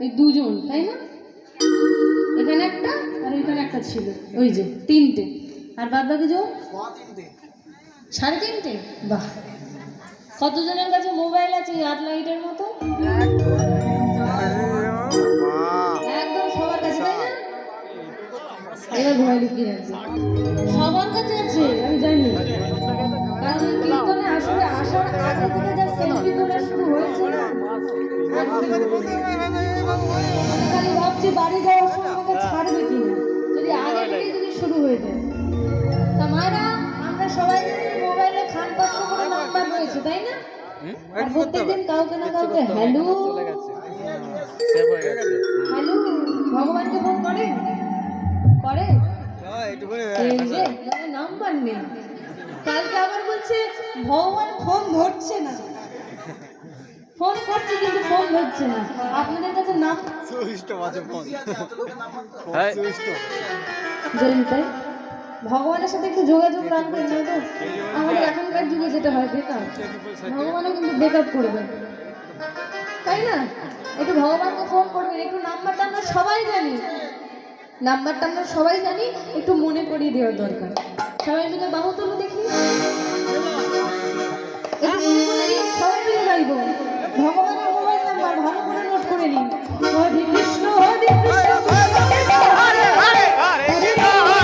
ওই দুজন, তাই না? এখানে একটা আর ওইখানে একটা ছিল। ওই যে, তিনটে। আর বাদ বাকি জোর সাড়ে তিনটে? বাহ। কতজনের কাছে মোবাইল আছে আট লাইটের মতো? একদম সবার কাছে, তাই না? এবার ভয় লুকিয়ে আছে সবার কাছে আছে? আমি জানি। কারণ কীর্তনে আসলে আসার আগে থেকে যা সেলফি তোলা শুরু হয়েছে না? আমি খালি ভাবছি বাড়ি যাওয়ার সময় আমাকে ছাড়বে কিনা? যদি আগে থেকেই যদি শুরু হয়ে যায়। তা মায়েরা আমরা সবাই মোবাইলে খান পাঁচশো করে নাম্বার রয়েছে তাই না? আর প্রত্যেকদিন কাউকে না কাউকে হ্যালো? হ্যালো? ভগবানকে ফোন করে? করে? এই যে নাম্বার নেই। কালকে আবার বলছে ভগবান ফোন ধরছে না। ফোন করছে কিন্তু ফোন ধরছে না। আপনাদের কাছে নাম জানেন তাই ভগবানের সাথে একটু যোগাযোগ রাখবেন না তো আমাদের এখনকার যুগে যেটা হয় বেকার। ভগবানও কিন্তু বেকআপ করবে। তাই না? একটু ভগবানকে ফোন করবেন একটু নাম্বারটা আমরা সবাই জানি। নাম্বারটা আমরা সবাই জানি একটু মনে করিয়ে দেওয়ার দরকার। সবাই মিলে বাহু তুলো দেখি। অধিক